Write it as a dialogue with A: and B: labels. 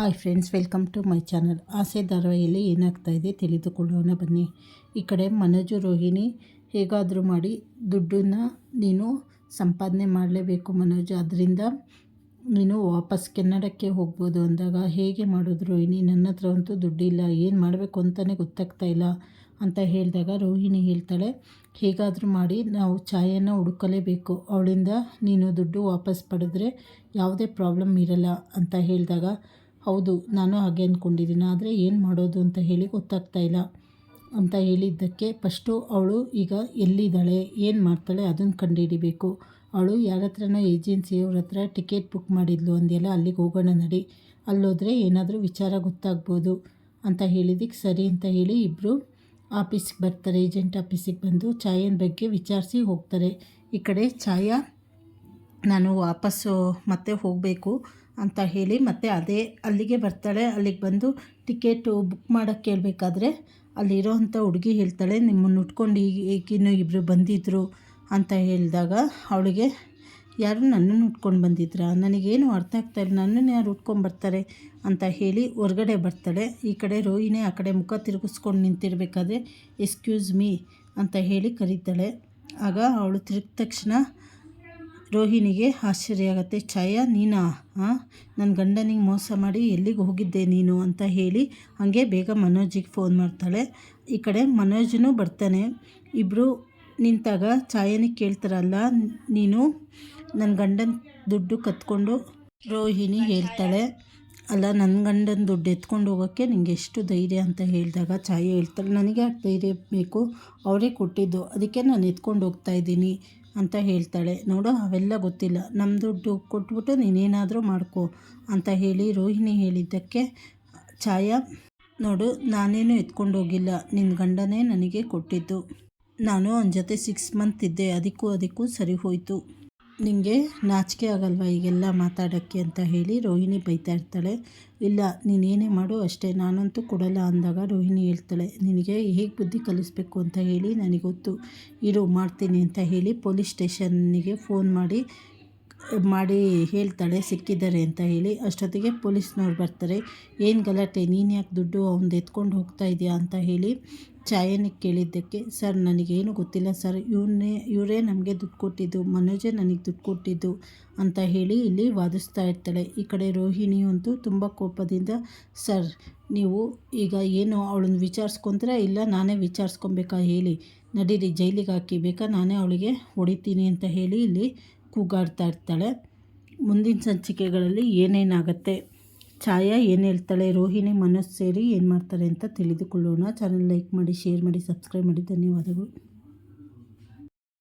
A: Hi friends, welcome to my channel. ಆಸೆ ಧಾರಾವಾಹಿಯಲ್ಲಿ ಏನಾಗ್ತಾ ಇದೆ ತಿಳಿದುಕೊಳ್ಳೋಣ ಬನ್ನಿ. ಈ ಕಡೆ ಮನೋಜು, ರೋಹಿಣಿ ಹೇಗಾದರೂ ಮಾಡಿ ದುಡ್ಡನ್ನು ನೀನು ಸಂಪಾದನೆ ಮಾಡಲೇಬೇಕು ಮನೋಜ್. ಅದರಿಂದ ನೀನು ವಾಪಸ್ ಕೆನ್ನಡಕ್ಕೆ ಹೋಗ್ಬೋದು ಅಂದಾಗ ಹೇಗೆ ಮಾಡೋದು ರೋಹಿಣಿ? ನನ್ನ ಹತ್ರ ಅಂತೂ ದುಡ್ಡಿಲ್ಲ, ಏನು ಮಾಡಬೇಕು ಅಂತಲೇ ಗೊತ್ತಾಗ್ತಾ ಇಲ್ಲ ಅಂತ ಹೇಳಿದಾಗ ರೋಹಿಣಿ ಹೇಳ್ತಾಳೆ, ಹೇಗಾದರೂ ಮಾಡಿ, ನಾವು ಛಾಯೆಯನ್ನು ಹುಡುಕಲೇಬೇಕು. ಅವಳಿಂದ ನೀನು ದುಡ್ಡು ವಾಪಸ್ ಪಡೆದ್ರೆ ಯಾವುದೇ ಪ್ರಾಬ್ಲಮ್ ಇರಲ್ಲ ಅಂತ ಹೇಳಿದಾಗ ಹೌದು, ನಾನು ಹಾಗೆ ಅಂದ್ಕೊಂಡಿದ್ದೀನಿ ಆದರೆ ಏನು ಮಾಡೋದು ಅಂತ ಹೇಳಿ ಗೊತ್ತಾಗ್ತಾ ಇಲ್ಲ. ಅಂತ ಹೇಳಿದ್ದಕ್ಕೆ ಫಸ್ಟು ಅವಳು ಈಗ ಎಲ್ಲಿದ್ದಾಳೆ, ಏನು ಮಾಡ್ತಾಳೆ ಅದನ್ನು ಕಂಡುಹಿಡಿಬೇಕು. ಅವಳು ಯಾರ ಹತ್ರನೋ ಏಜೆನ್ಸಿಯವ್ರ ಹತ್ರ ಟಿಕೆಟ್ ಬುಕ್ ಮಾಡಿದ್ಲು ಅಂದೆಲ್ಲ ಅಲ್ಲಿಗೆ ಹೋಗೋಣ ನಡಿ. ಅಲ್ಲೋದ್ರೆ ಏನಾದರೂ ವಿಚಾರ ಗೊತ್ತಾಗ್ಬೋದು ಅಂತ ಹೇಳಿದಕ್ಕೆ ಸರಿ ಅಂತ ಹೇಳಿ ಇಬ್ಬರು ಆಫೀಸ್ಗೆ ಬರ್ತಾರೆ. ಏಜೆಂಟ್ ಆಫೀಸಿಗೆ ಬಂದು ಛಾಯನ ಬಗ್ಗೆ ವಿಚಾರಿಸಿ ಹೋಗ್ತಾರೆ. ಈ ಕಡೆ ಛಾಯಾ ನಾನು ವಾಪಸ್ಸು ಮತ್ತೆ ಹೋಗಬೇಕು. ಅಂತ ಹೇಳಿ ಮತ್ತೆ ಅದೇ ಅಲ್ಲಿಗೆ ಬರ್ತಾಳೆ. ಅಲ್ಲಿಗೆ ಬಂದು ಟಿಕೆಟು ಬುಕ್ ಮಾಡೋಕ್ಕೆ ಕೇಳಬೇಕಾದ್ರೆ ಅಲ್ಲಿರೋವಂಥ ಹುಡುಗಿ ಹೇಳ್ತಾಳೆ, ನಿಮ್ಮನ್ನು ಉಟ್ಕೊಂಡು ಈಗ ಈಗಿನ್ನೂ ಇಬ್ಬರು ಬಂದಿದ್ದರು ಅಂತ ಹೇಳಿದಾಗ ಅವಳಿಗೆ, ಯಾರು ನನ್ನನ್ನು ಉಟ್ಕೊಂಡು ಬಂದಿದ್ರಾ? ನನಗೇನು ಅರ್ಥ ಆಗ್ತಾಯಿಲ್ಲ ನನ್ನನ್ನು ಯಾರು ಉಟ್ಕೊಂಡು ಬರ್ತಾರೆ? ಅಂತ ಹೇಳಿ ಹೊರಗಡೆ ಬರ್ತಾಳೆ. ಈ ಕಡೆ ರೋಹಿಣಿ ಆ ಕಡೆ ಮುಖ ತಿರುಗಿಸ್ಕೊಂಡು ನಿಂತಿರಬೇಕಾದ್ರೆ ಎಕ್ಸ್ಕ್ಯೂಸ್ ಮೀ ಅಂತ ಹೇಳಿ ಕರೀತಾಳೆ. ಆಗ ಅವಳು ತಿರುಗಿದ ತಕ್ಷಣ ರೋಹಿಣಿಗೆ ಆಶ್ಚರ್ಯ ಆಗುತ್ತೆ ಛಾಯಾ, ನೀನಾ? ಹಾಂ ನನ್ನ ಗಂಡನಿಗೆ ಮೋಸ ಮಾಡಿ ಎಲ್ಲಿಗೆ ಹೋಗಿದ್ದೆ ನೀನು? ಅಂತ ಹೇಳಿ ಹಾಗೆ ಬೇಗ ಮನೋಜಿಗೆ ಫೋನ್ ಮಾಡ್ತಾಳೆ. ಈ ಕಡೆ ಮನೋಜನೂ ಬರ್ತಾನೆ. ಇಬ್ಬರು ನಿಂತಾಗ ಛಾಯನಿಗೆ ಕೇಳ್ತಾರಲ್ಲ, ನೀನು? ನನ್ನ ಗಂಡನ ದುಡ್ಡು ಕತ್ಕೊಂಡು? ರೋಹಿಣಿ ಹೇಳ್ತಾಳೆ. ಅಲ್ಲ ನನ್ನ ಗಂಡನ ದುಡ್ಡು ಎತ್ಕೊಂಡು ಹೋಗೋಕ್ಕೆ ನಿಂಗೆ ಎಷ್ಟು ಧೈರ್ಯ? ಅಂತ ಹೇಳಿದಾಗ ಛಾಯೆ ಹೇಳ್ತಾಳೆ. ನನಗೆ ಯಾಕೆ ಧೈರ್ಯ ಬೇಕು? ಅವರೇ ಕೊಟ್ಟಿದ್ದು. ಅದಕ್ಕೆ ನಾನು ಎತ್ಕೊಂಡು ಹೋಗ್ತಾ ಇದ್ದೀನಿ. ಅಂತ ಹೇಳ್ತಾಳೆ. ನೋಡು, ಅವೆಲ್ಲ ಗೊತ್ತಿಲ್ಲ. ನಮ್ಮ ದುಡ್ಡು ಕೊಟ್ಬಿಟ್ಟು ನೀನೇನಾದರೂ ಮಾಡ್ಕೋ ಅಂತ ಹೇಳಿ ರೋಹಿಣಿ ಹೇಳಿದ್ದಕ್ಕೆ ಛಾಯಾ, ನೋಡು, ನಾನೇನು ಎತ್ಕೊಂಡು ಹೋಗಿಲ್ಲ. ನಿನ್ನ ಗಂಡನೇ ನನಗೆ ಕೊಟ್ಟಿದ್ದು. ನಾನು ಅವನ ಜೊತೆ ಸಿಕ್ಸ್ ಮಂತ್ ಇದ್ದೆ. ಅದಕ್ಕೂ ಅದಕ್ಕೂ ಸರಿ ಹೋಯಿತು. ನಿನಗೆ ನಾಚಿಕೆ ಆಗಲ್ವಾ ಈಗೆಲ್ಲ ಮಾತಾಡೋಕ್ಕೆ ಅಂತ ಹೇಳಿ ರೋಹಿಣಿ ಬೈತಾ ಇರ್ತಾಳೆ. ಇಲ್ಲ ನೀನೇನೇ ಮಾಡು ಅಷ್ಟೇ, ನಾನಂತೂ ಕೊಡಲ್ಲ ಅಂದಾಗ ರೋಹಿಣಿ ಹೇಳ್ತಾಳೆ. ನಿನಗೆ ಹೇಗೆ ಬುದ್ಧಿ ಕಲಿಸ್ಬೇಕು ಅಂತ ಹೇಳಿ ನನಗೆ ಗೊತ್ತು ಇರು, ಮಾಡ್ತೀನಿ ಅಂತ ಹೇಳಿ ಪೊಲೀಸ್ ಸ್ಟೇಷನ್ನಿಗೆ ಫೋನ್ ಮಾಡಿ ಮಾಡಿ ಹೇಳ್ತಾಳೆ, ಸಿಕ್ಕಿದ್ದಾರೆ ಅಂತ ಹೇಳಿ. ಅಷ್ಟೊತ್ತಿಗೆ ಪೊಲೀಸ್ನವ್ರು ಬರ್ತಾರೆ. ಏನು ಗಲಾಟೆ, ನೀನು ಯಾಕೆ ದುಡ್ಡು ಅವ್ನು ಎತ್ಕೊಂಡು ಹೋಗ್ತಾ ಇದೆಯಾ ಅಂತ ಹೇಳಿ ಚಾಯನಿಗೆ ಕೇಳಿದ್ದಕ್ಕೆ, ಸರ್, ನನಗೇನು ಗೊತ್ತಿಲ್ಲ ಸರ್. ಇವನ್ನೇ ಇವರೇ ನಮಗೆ ದುಡ್ಡು ಕೊಟ್ಟಿದ್ದು, ಮನೋಜೇ ನನಗೆ ದುಡ್ಡು ಕೊಟ್ಟಿದ್ದು ಅಂತ ಹೇಳಿ ಇಲ್ಲಿ ವಾದಿಸ್ತಾ ಇರ್ತಾಳೆ. ಈ ಕಡೆ ರೋಹಿಣಿ ಅಂತೂ ತುಂಬ ಕೋಪದಿಂದ, ಸರ್, ನೀವು ಈಗ ಏನು ಅವಳನ್ನ ವಿಚಾರಿಸ್ಕೊಂತೀರಾ? ಇಲ್ಲ, ನಾನೇ ವಿಚಾರಿಸ್ಕೊಬೇಕಾ ಹೇಳಿ. ನಡೀರಿ, ಜೈಲಿಗೆ ಹಾಕಿ, ಬೇಕಾ ನಾನೇ ಅವಳಿಗೆ ಹೊಡಿತೀನಿ ಅಂತ ಹೇಳಿ ಇಲ್ಲಿ ಕೂಗಾಡ್ತಾ ಇರ್ತಾಳೆ. ಮುಂದಿನ ಸಂಚಿಕೆಗಳಲ್ಲಿ ಏನೇನಾಗುತ್ತೆ? ಛಾಯಾ ಏನು ಹೇಳ್ತಾಳೆ? ರೋಹಿಣಿ ಮನಸ್ಸು ಸೇರಿ ಏನು ಮಾಡ್ತಾರೆ ಅಂತ ತಿಳಿದುಕೊಳ್ಳೋಣ. ಚಾನಲ್ ಲೈಕ್ ಮಾಡಿ ಶೇರ್ ಮಾಡಿ ಸಬ್ಸ್ಕ್ರೈಬ್ ಮಾಡಿ. ಧನ್ಯವಾದಗಳು.